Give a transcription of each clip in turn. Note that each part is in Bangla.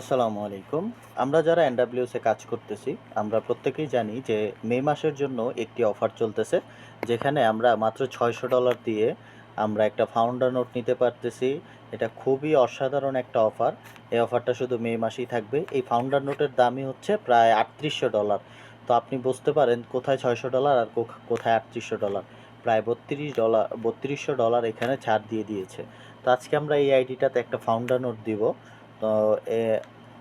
আসসালামু আলাইকুম। আমরা যারা এনডাব্লিউসে কাজ করতেছি, আমরা প্রত্যেকেই জানি যে মে মাসের জন্য একটি অফার চলতেছে, যেখানে আমরা মাত্র ছয়শো ডলার দিয়ে আমরা একটা ফাউন্ডার নোট নিতে পারতেছি। এটা খুবই অসাধারণ একটা অফার। এই অফারটা শুধু মে মাসেই থাকবে। এই ফাউন্ডার নোটের দামই হচ্ছে প্রায় আটত্রিশশো ডলার। তো আপনি বুঝতে পারেন কোথায় ছয়শো ডলার আর কোথায় আটত্রিশশো ডলার। প্রায় বত্রিশ ডলার বত্রিশশো ডলার এখানে ছাড় দিয়ে দিয়েছে। তো আজকে আমরা এই আইডিটাতে একটা ফাউন্ডার নোট দিব। তো, এ,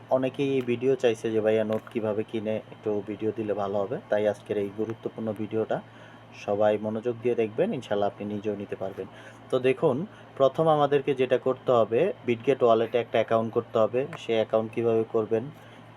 অনেকেই এই ভিডিও চাইছে যে, ভাইয়া নোট কীভাবে কিনে একটু ভিডিও দিলে ভালো হবে। তাই আজকের এই গুরুত্বপূর্ণ ভিডিওটা সবাই মনোযোগ দিয়ে দেখবেন ইনশাল্লাহ আপনি নিজেও নিতে পারবেন। তো দেখুন, প্রথম আমাদেরকে যেটা করতে হবে বিটগেট ওয়ালেটে একটা অ্যাকাউন্ট করতে হবে। সেই অ্যাকাউন্ট কীভাবে করবেন,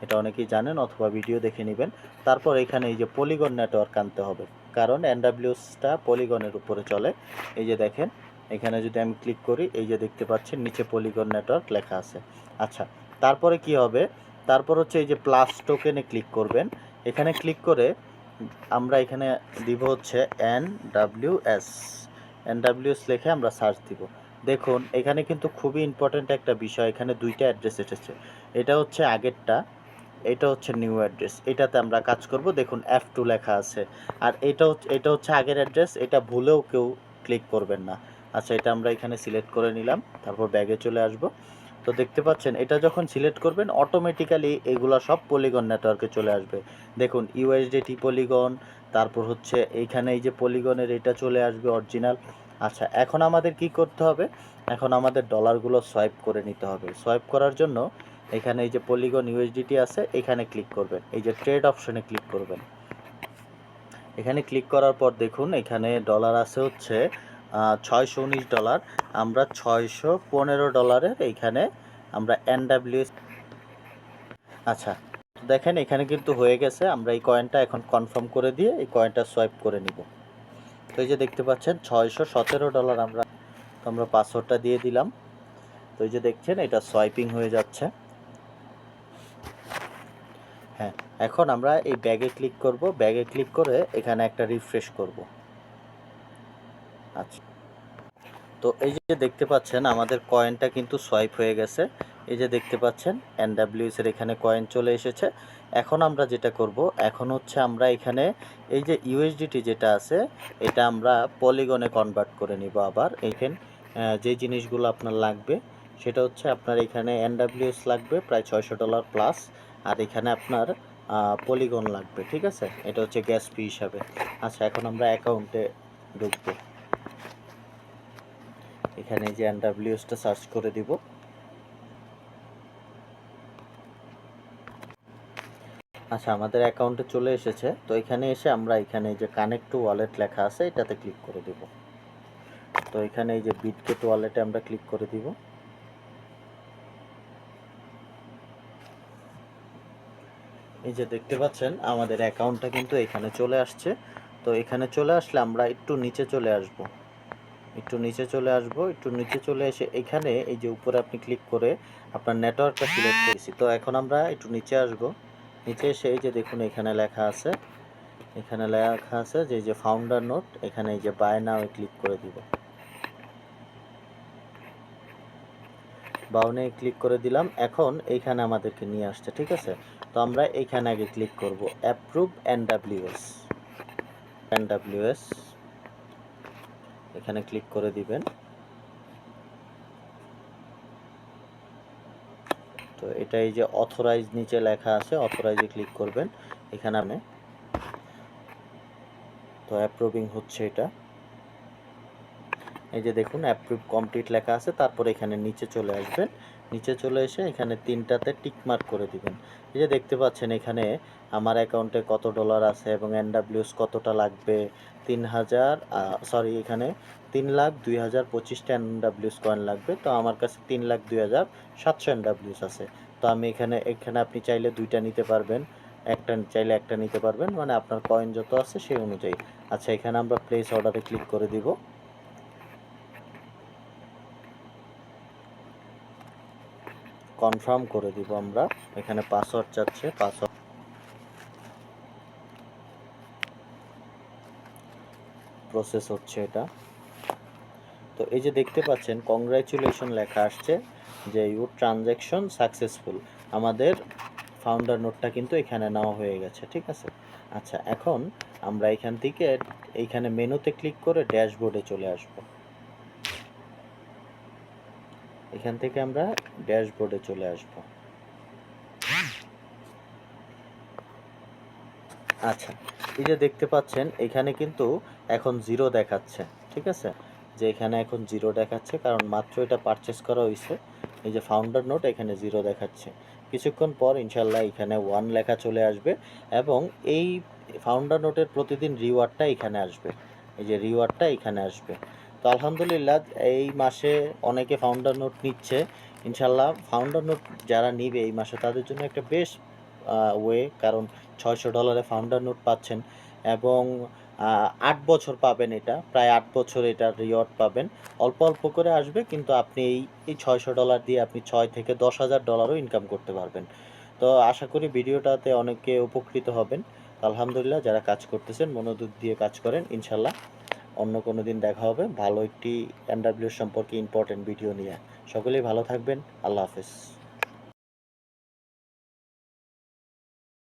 এটা অনেকেই জানেন অথবা ভিডিও দেখে নেবেন। তারপর এখানে এই যে পলিগন নেটওয়ার্ক আনতে হবে। কারণ এনডাব্লিউসটা পলিগনের উপরে চলে। এই যে দেখেন এখানে যদি আমি ক্লিক করি, এই যে দেখতে পাচ্ছেন, নিচে পলিগন নেটওয়ার্ক লেখা আছে। আচ্ছা তারপরে কি হবে? তারপর হচ্ছে এই যে প্লাস টোকেনে ক্লিক করবেন। এখানে ক্লিক করে আমরা এখানে দিব হচ্ছে N W S N W S লিখে আমরা সার্চ দিব। দেখুন, এখানে কিন্তু খুবই ইম্পর্ট্যান্ট একটা বিষয়, এখানে দুইটা অ্যাড্রেস এসেছে। এটা হচ্ছে আগেরটা, এটা হচ্ছে নিউ অ্যাড্রেস এটাতে আমরা কাজ করব। দেখুন এফ টু লেখা আছে। আর এটা হচ্ছে এটা হচ্ছে আগের অ্যাড্রেস এটা ভুলেও কেউ ক্লিক করবেন না। আচ্ছা এটা আমরা এখানে সিলেক্ট করে নিলাম, তারপর ব্যাগে চলে আসব। তো দেখতে পাচ্ছেন, এটা যখন সিলেক্ট করবেন অটোমেটিক্যালি এগুলো সব পলিগন নেটওয়ার্কে চলে আসবে। দেখুন ইউএসডিটি পলিগন তারপর হচ্ছে এইখানে এই যে পলিগনের এটা চলে আসবে অরিজিনাল আচ্ছা এখন আমাদের কি করতে হবে? এখন আমাদের ডলারগুলো সোয়াইপ করে নিতে হবে। সোয়াইপ করার জন্য এখানে এই যে পলিগন ইউএসডিটি আছে, এখানে ক্লিক করবেন। এই যে ট্রেড অপশনে ক্লিক করবেন। এখানে ক্লিক করার পর দেখুন, এখানে ডলার আছে হচ্ছে ছয়শো উনিশ ডলার। আমরা ছয়শো পনেরো ডলারের এইখানে আমরা এনডাব্লিউ আচ্ছা দেখেন এখানে কিন্তু হয়ে গেছে। আমরা এই কয়েনটা এখন কনফার্ম করে দিয়ে এই কয়েনটা সোয়াইপ করে নিব। তো এই যে দেখতে পাচ্ছেন, ছয়শো সতেরো ডলার আমরা, তো আমরা পাসওয়ার্ডটা দিয়ে দিলাম। তো এই যে দেখছেন, এটা সোয়াইপিং হয়ে যাচ্ছে। হ্যাঁ এখন আমরা এই ব্যাগে ক্লিক করব। ব্যাগে ক্লিক করে এখানে একটা রিফ্রেশ করব। আচ্ছা। তো এই যে দেখতে পাচ্ছেন, আমাদের কয়েনটা কিন্তু সোয়াইপ হয়ে গেছে। এই যে দেখতে পাচ্ছেন এনডাব্লিউএস এর এখানে কয়েন চলে এসেছে। এখন আমরা যেটা করব, এখন হচ্ছে আমরা এখানে এই যে ইউএসডিটি যেটা আছে, এটা আমরা পলিগনে কনভার্ট করে নিব আবার। এইখানে যে জিনিসগুলো আপনার লাগবে, সেটা হচ্ছে আপনার এখানে এনডাব্লিউএস লাগবে, প্রায় ছয়শো ডলার প্লাস আর এখানে আপনার পলিগন লাগবে, ঠিক আছে? এটা হচ্ছে গ্যাস ফি হিসাবে। আচ্ছা এখন আমরা অ্যাকাউন্টে ঢুকবো। এখানে যে এনডাব্লিউএসটা সার্চ করে দিব। আচ্ছা আমাদের অ্যাকাউন্টে চলে এসেছে। তো এখানে এসে আমরা এখানে যে কানেক্ট টু ওয়ালেট লেখা আছে, এটাতে ক্লিক করে দিব। তো এখানে এই যে বিটগেট ওয়ালেটে আমরা ক্লিক করে দিব। এই যে দেখতে পাচ্ছেন, আমাদের অ্যাকাউন্টটা কিন্তু এখানে চলে আসছে। তো এখানে চলে আসলে আমরা একটু নিচে চলে আসব। একটু নিচে চলে আসব, একটু নিচে চলে এসে এখানে এই যে উপরে আপনি ক্লিক করে আপনার নেটওয়ার্কটা সিলেক্ট করেছি তো এখন আমরা একটু নিচে আসব। নিচে এসে এই যে দেখুন এখানে লেখা আছে, এখানে লেখা আছে যে যে ফাউন্ডার নোট এখানে এই যে বাই নাও ক্লিক করে দিব। বাউনে ক্লিক করে দিলাম, এখন এইখানে আমাদেরকে নিয়ে আসছে, ঠিক আছে? তো আমরা এইখানে আগে ক্লিক করব অ্যাপ্রুভ এনডাব্লিউএস এনডাব্লিউএস এখানে ক্লিক করে দিবেন। তো এটা এই যে অথরাইজ নিচে লেখা আছে অথরাইজে ক্লিক করবেন। এখানে আপনি তো অ্যাপ্রুভিং হচ্ছে এটা। এই যে দেখুন অ্যাপ্রুভ কমপ্লিট লেখা আছে, তারপর এখানে নিচে চলে আসবেন। নিচে চলে এসে এখানে তিনটাতে টিক মার্ক করে দিবেন। এই যে দেখতে পাচ্ছেন এখানে আমার অ্যাকাউন্টে কত ডলার আছে এবং এনডাব্লিউএস কতটা লাগবে? তিন হাজার সরি এখানে তিন লাখ দুই হাজার পঁচিশটা এনডাব্লিউএস কয়েন লাগবে। তো আমার কাছে তিন লাখ দুই হাজার সাতশো এনডাব্লিউএস আছে। তো আমি এখানে এখানে আপনি চাইলে দুইটা নিতে পারবেন। একটা, চাইলে একটা নিতে পারবেন। মানে আপনার কয়েন যত আছে সেই অনুযায়ী। আচ্ছা এখানে আমরা প্লেস অর্ডারে ক্লিক করে দিব। কনফার্ম করে দিব আমরা। এখানে পাসওয়ার্ড চাচ্ছে পাসওয়ার্ড প্রসেস হচ্ছে এটা। তো এই যে দেখতে পাচ্ছেন কংগ্রাচুলেশন লেখা আসছে যে ইউর ট্রানজ্যাকশন সাকসেসফুল আমাদের ফাউন্ডার নোটটা কিন্তু এখানে নেওয়া হয়ে গেছে, ঠিক আছে? আচ্ছা এখন আমরা এখান থেকে এইখানে মেনুতে ক্লিক করে ড্যাশবোর্ডে চলে আসব। এখান থেকে আমরা ড্যাশবোর্ডে চলে আসব। আচ্ছা এই যে দেখতে পাচ্ছেন, এখানে কিন্তু এখন জিরো দেখাচ্ছে, ঠিক আছে? যে এখানে এখন জিরো দেখাচ্ছে, কারণ মাত্র এটা পারচেস করা হয়েছে। এই যে ফাউন্ডার নোট এখানে জিরো দেখাচ্ছে। কিছুক্ষণ পর ইনশাল্লাহ এখানে ওয়ান লেখা চলে আসবে এবং এই ফাউন্ডার নোটের প্রতিদিন রিওয়ার্ডটা এখানে আসবে। এই যে রিওয়ার্ডটা এখানে আসবে। তো আলহামদুলিল্লাহ, এই মাসে অনেকে ফাউন্ডার নোট নিচ্ছে। ইনশাল্লাহ ফাউন্ডার নোট যারা নিবে এই মাসে তাদের জন্য একটা বেশ ওয়ে কারণ ছয়শো ডলারে ফাউন্ডার নোট পাচ্ছেন এবং আট বছর পাবেন এটা, প্রায় আট বছর এটা রিওয়ার্ড পাবেন। অল্প অল্প করে আসবে, কিন্তু আপনি এই এই ছয়শো ডলার দিয়ে আপনি ছয় থেকে দশ হাজার ডলারও ইনকাম করতে পারবেন। তো আশা করি ভিডিওটাতে অনেকে উপকৃত হবেন। আলহামদুলিল্লাহ যারা কাজ করতেছেন, মনোযোগ দিয়ে কাজ করেন ইনশাল্লাহ অন্য কোনো দিন দেখা হবে। ভালো একটি এনডাব্লিউ সম্পর্কে ইম্পর্টেন্ট ভিডিও নিয়ে। সকলেই ভালো থাকবেন। আল্লাহ হাফেজ।